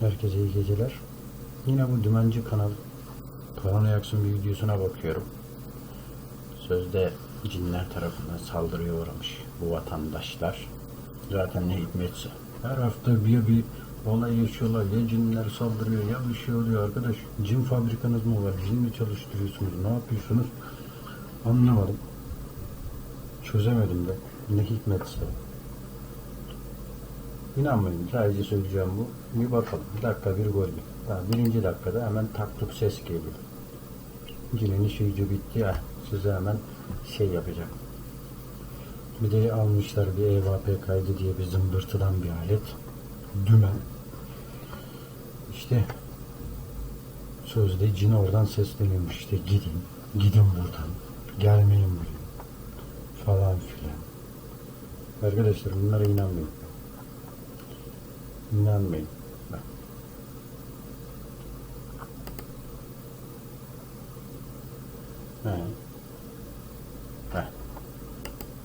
Herkese iyi geceler. Yine bu dümenci kanal Paranoyaks'ın bir videosuna bakıyorum. Sözde cinler tarafından saldırıya uğramış bu vatandaşlar. Zaten ne hikmetse. Her hafta bir bir olay yaşıyorlar. Ya cinler saldırıyor ya bir şey oluyor arkadaş. Cin fabrikanız mı var? Cin mi çalıştırıyorsunuz? Ne yapıyorsunuz? Anlamadım. Çözemedim de. Ne hikmetse. İnanmayın. Sadece söyleyeceğim bu. Bir bakalım. Dakika bir gol. Daha birinci dakikada hemen taktuk ses geliyor. İşi gücü bitti ya. Size hemen şey yapacak. Bir de almışlar bir EVP kaydı diye bir zımbırtıdan bir alet. Dümen. İşte sözde cin oradan sesleniyormuş işte gidin. Gidin buradan. Gelmeyin buraya. Falan filan. Arkadaşlar bunlara inanmayın. İnanmayın. Bak. He.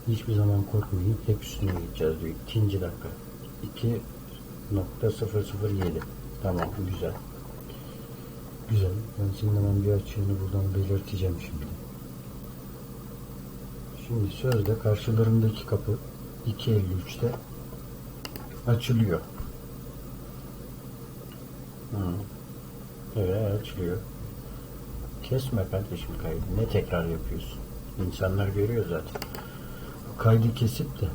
Hiçbir zaman korkmayın. Hep üstüne gideceğiz diyor. İkinci dakika. 2.007 Tamam güzel. Güzel. Ben senin hemen bir açığını buradan belirteceğim şimdi. Şimdi sözde karşılarındaki kapı 2.53'te açılıyor. Hı. Açılıyor. Kesme kardeşim kaydı. Ne tekrar yapıyorsun? İnsanlar görüyor zaten. O kaydı kesip de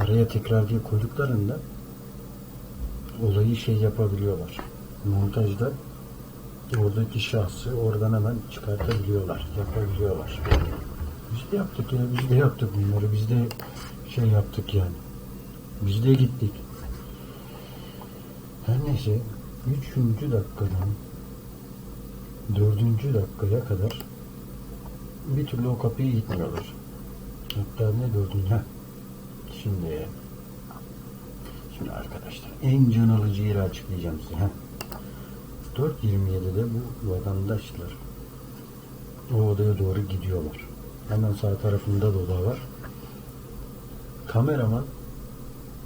araya tekrar diye koyduklarında olayı şey yapabiliyorlar. Montajda oradaki şahsı oradan hemen çıkartabiliyorlar. Yapabiliyorlar. Biz de yaptık ya. Biz de yaptık bunları. Biz de şey yaptık yani. Biz de gittik. Her neyse üçüncü dakikadan dördüncü dakikaya kadar bir türlü o kapıyı gitmiyorlar. Hatta ne dördüncü? Heh. Şimdi şimdi arkadaşlar en can alıcı yeri açıklayacağım size. Heh. 4.27'de bu vatandaşlar o odaya doğru gidiyorlar. Hemen sağ tarafında da oda var. Kameraman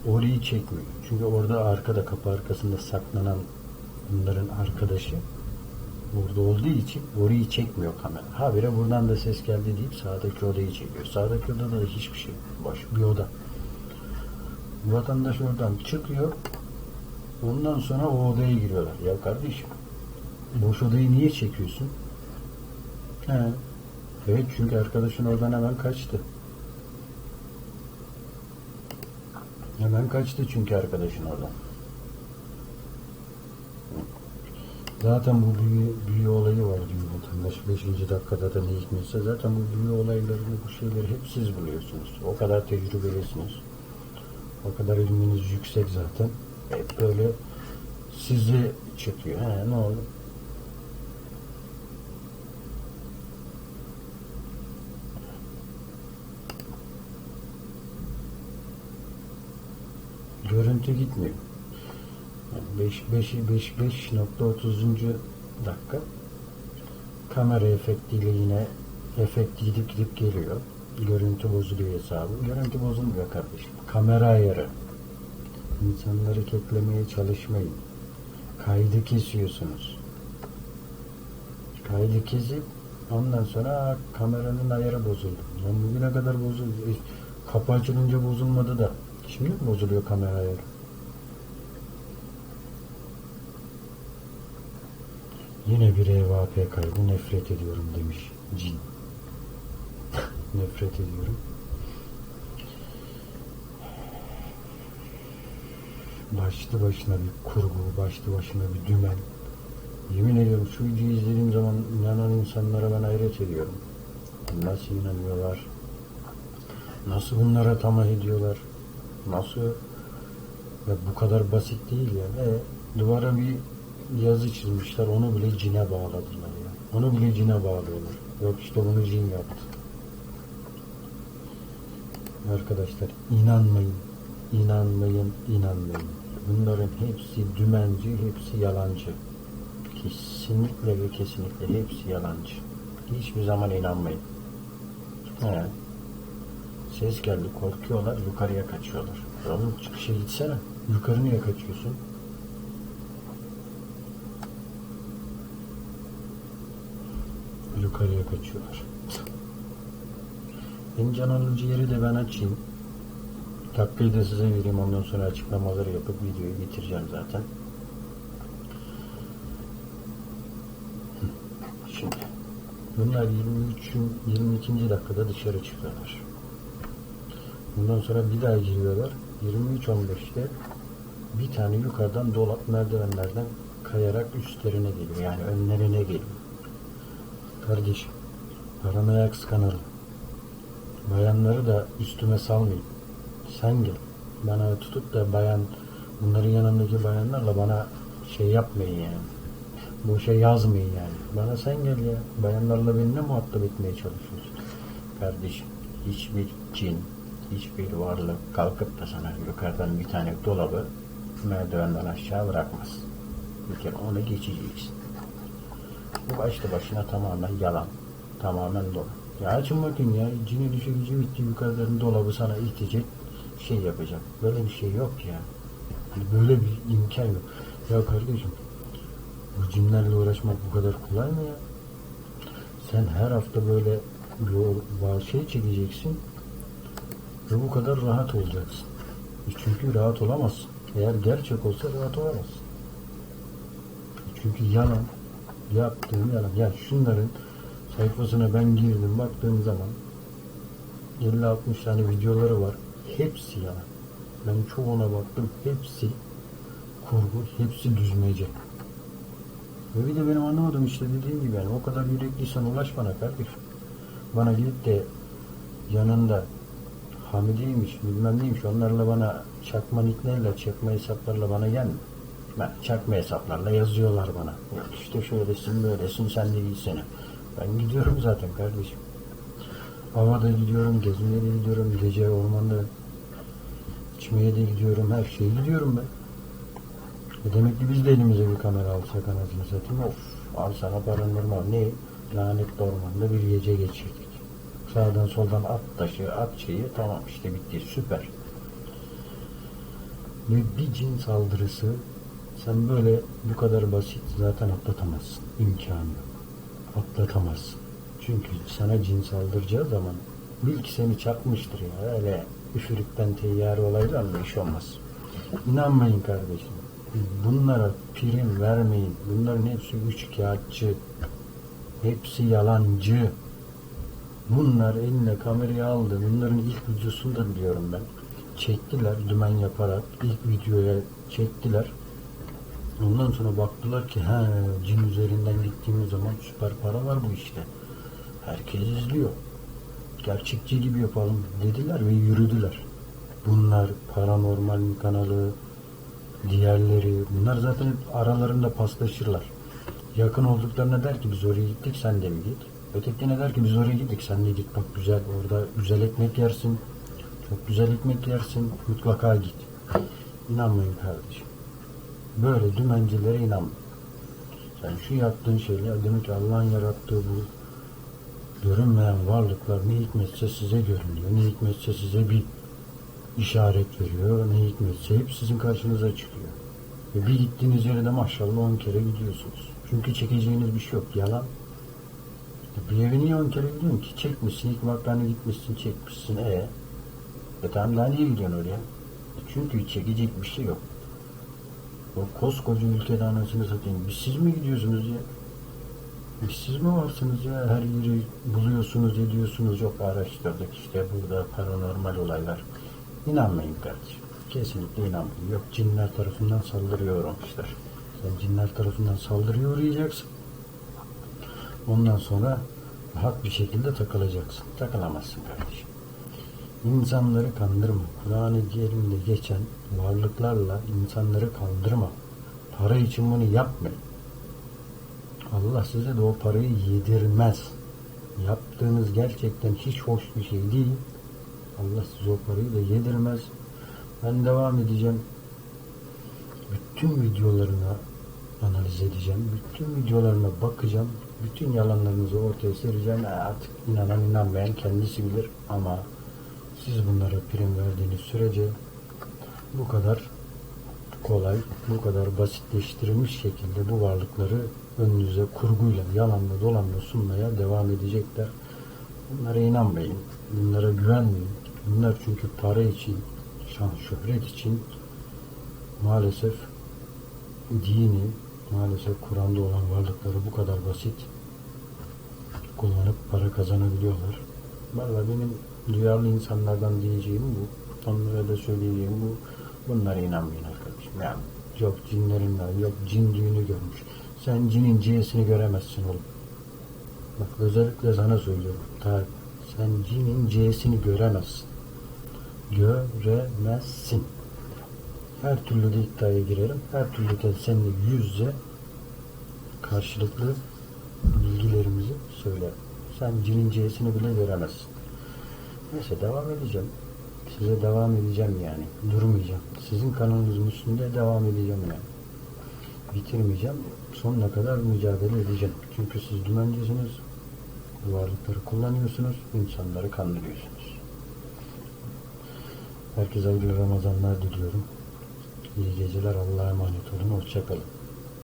orayı çekmiyor. Çünkü orada arkada kapı arkasında saklanan bunların arkadaşı burada olduğu için orayı çekmiyor kamera. Habire buradan da ses geldi deyip sağdaki odayı çekiyor. Sağdaki odada da hiçbir şey. Boş bir oda. Vatandaş oradan çıkıyor. Ondan sonra o odaya giriyorlar. Ya kardeşim boş odayı niye çekiyorsun? He. Evet çünkü arkadaşın oradan hemen kaçtı. Hemen kaçtı çünkü arkadaşın oradan. Zaten bu büyü, büyü olayı var diyor vatandaş. Beşinci dakikada da ne hikmetse zaten bu büyü olaylarını, bu şeyleri hep siz buluyorsunuz. O kadar tecrübelisiniz. O kadar ilminiz yüksek zaten. Hep böyle sizi çıkıyor. He ne oldu? Görüntü gitmiyor. 5 5 5 5.30. dakika kamera efektiyle yine efekt gidip gidip geliyor. Görüntü bozuluyor hesabı. Görüntü bozulmuyor kardeşim. Kamera ayarı. İnsanları keklemeye çalışmayın. Kaydı kesiyorsunuz. Kaydı kesip ondan sonra "Aa, kameranın ayarı bozuldu. Lan bugüne kadar bozuldu. E, kapı açılınca bozulmadı da. Şimdi mi bozuluyor kamera ayarı? Yine bir EVP kaydı nefret ediyorum demiş cin. nefret ediyorum. Başlı başına bir kurgu, başlı başına bir dümen. Yemin ediyorum şu videoyu izlediğim zaman inanan insanlara ben hayret ediyorum. Nasıl inanıyorlar? Nasıl bunlara tamah ediyorlar? Nasıl? Ya bu kadar basit değil ya. E, duvara bir yazı çizmişler. Onu bile cine bağladılar ya. Onu bile cine bağlıyorlar. Yok işte bunu cin yaptı. Arkadaşlar inanmayın. İnanmayın, inanmayın. Bunların hepsi dümenci, hepsi yalancı. Kesinlikle ve kesinlikle hepsi yalancı. Hiçbir zaman inanmayın. He. Ses geldi, korkuyorlar, yukarıya kaçıyorlar. Oğlum çıkışa gitsene. Yukarı niye kaçıyorsun? Yukarıya kaçıyorlar. En can alıcı yeri de ben açayım. Takviye de size vereyim ondan sonra açıklamaları yapıp videoyu bitireceğim zaten. Şimdi bunlar 23'ün 22. dakikada dışarı çıkıyorlar. Bundan sonra bir daha giriyorlar. 23.15'te bir tane yukarıdan dolap merdivenlerden kayarak üstlerine geliyor. Yani önlerine geliyor. Kardeşim, paranoya kıskanalım. Bayanları da üstüme salmayın. Sen gel. Bana tutup da bayan, bunların yanındaki bayanlarla bana şey yapmayın yani. Bu şey yazmayın yani. Bana sen gel ya. Bayanlarla beni ne muhatap etmeye çalışıyorsun? Kardeşim, hiçbir cin, hiçbir varlık kalkıp da sana yukarıdan bir tane dolabı merdivenden aşağı bırakmaz. Bir kere onu geçeceksin. Bu başlı başına tamamen yalan. Tamamen dolan. Ya açın bakın ya. Cinin işi gücü bitti. Yukarıdan dolabı sana itecek. Şey yapacak. Böyle bir şey yok ya. Hani böyle bir imkan yok. Ya kardeşim bu cinlerle uğraşmak bu kadar kolay mı ya? Sen her hafta böyle yol, şey çekeceksin ve bu kadar rahat olacaksın. E Çünkü rahat olamazsın. Eğer gerçek olsa rahat olamazsın. Çünkü yalan, yaptığın yalan. Yani şunların sayfasına ben girdim baktığım zaman 50-60 tane videoları var. Hepsi yalan. Ben çoğuna baktım. Hepsi kurgu, hepsi düzmece. Ve bir de benim anlamadım işte dediğim gibi yani o kadar yürekliysen ulaş bana kardeşim. Bana gidip de yanında Hamidi'ymiş bilmem neymiş onlarla bana çakma nicklerle çakma hesaplarla bana gelme. Ben çakma hesaplarla yazıyorlar bana. Yok işte şöylesin böylesin sen de iyisene. Ben gidiyorum zaten kardeşim. Havada gidiyorum, gezmeye de gidiyorum, gece ormanda içmeye de gidiyorum, her şeye gidiyorum ben. E demek ki biz de elimize bir kamera alsak anasını satayım. Of al sana paranormal ne? Lanetli ormanda bir gece geçirdik. Sağdan soldan at taşı, at şeyi tamam işte bitti süper. Ve bir cin saldırısı sen böyle bu kadar basit zaten atlatamazsın. İmkanı yok. Atlatamazsın. Çünkü sana cin saldıracağı zaman bil ki seni çakmıştır ya. Öyle üfürükten teyyare olaylarla iş olmaz. İnanmayın kardeşim. Bunlara prim vermeyin. Bunların hepsi üçkağıtçı. Hepsi yalancı. Bunlar eline kamerayı aldı. Bunların ilk videosunu da biliyorum ben. Çektiler dümen yaparak. ilk videoya çektiler. Ondan sonra baktılar ki he cin üzerinden gittiğimiz zaman süper para var bu işte. Herkes izliyor. Gerçekçi gibi yapalım dediler ve yürüdüler. Bunlar paranormal kanalı, diğerleri bunlar zaten aralarında paslaşırlar. Yakın olduklarına der ki biz oraya gittik sen de mi git? Ötekine der ki biz oraya gittik sen de git bak güzel orada güzel ekmek yersin. Çok güzel ekmek yersin mutlaka git. İnanmayın kardeşim. Böyle dümencilere inanmayın. Sen şu yaptığın şeyler demek ki Allah'ın yarattığı bu görünmeyen varlıklar ne hikmetse size görünüyor. Ne hikmetse size bir işaret veriyor. Ne hikmetse hep sizin karşınıza çıkıyor. Ve bir gittiğiniz yere de maşallah 10 kere gidiyorsunuz. Çünkü çekeceğiniz bir şey yok. Yalan. Bir eve niye 10 kere gidiyorsun ki? Çekmişsin. ilk vaktane gitmişsin. Çekmişsin. E, e tamam daha niye gidiyorsun oraya? Çünkü çekecek bir şey yok. O koskoca ülkede anasını satayım. Biz siz mi gidiyorsunuz ya? Biz siz mi varsınız ya? Her yeri buluyorsunuz, ediyorsunuz. Yok araştırdık işte burada paranormal olaylar. İnanmayın kardeşim. Kesinlikle inanmayın. Yok cinler tarafından saldırıya uğramışlar. Sen cinler tarafından saldırıya uğrayacaksın. Ondan sonra rahat bir şekilde takılacaksın. Takılamazsın kardeşim. İnsanları kandırma. Kur'an-ı Kerim'de geçen varlıklarla insanları kandırma. Para için bunu yapmayın. Allah size de o parayı yedirmez. Yaptığınız gerçekten hiç hoş bir şey değil. Allah size o parayı da yedirmez. Ben devam edeceğim. Bütün videolarına analiz edeceğim. Bütün videolarına bakacağım. Bütün yalanlarınızı ortaya sereceğim. Artık inanan inanmayan kendisi bilir ama siz bunlara prim verdiğiniz sürece bu kadar kolay, bu kadar basitleştirilmiş şekilde bu varlıkları önünüze kurguyla, yalanla, dolanla sunmaya devam edecekler. Bunlara inanmayın. Bunlara güvenmeyin. Bunlar çünkü para için, şan, şöhret için maalesef dini, maalesef Kur'an'da olan varlıkları bu kadar basit kullanıp para kazanabiliyorlar. Vallahi benim duyarlı insanlardan diyeceğim bu. Onlara da söyleyeceğim bu. Bunlara inanmayın arkadaşım. Yani yok cinlerin var, yok cin düğünü görmüş. Sen cinin C'sini göremezsin oğlum. Bak özellikle sana söylüyorum. Ta, sen cinin C'sini göremezsin. Göremezsin. Her türlü de iddiaya girerim. Her türlü de seninle yüz yüze karşılıklı bilgilerimizi söylerim. Sen cinin C'sini bile göremezsin. Neyse devam edeceğim. Size devam edeceğim yani. Durmayacağım. Sizin kanalınızın üstünde devam edeceğim yani. Bitirmeyeceğim. Sonuna kadar mücadele edeceğim. Çünkü siz dümencisiniz. Varlıkları kullanıyorsunuz. insanları kandırıyorsunuz. Herkese hayırlı Ramazanlar diliyorum. İyi geceler. Allah'a emanet olun. Hoşçakalın.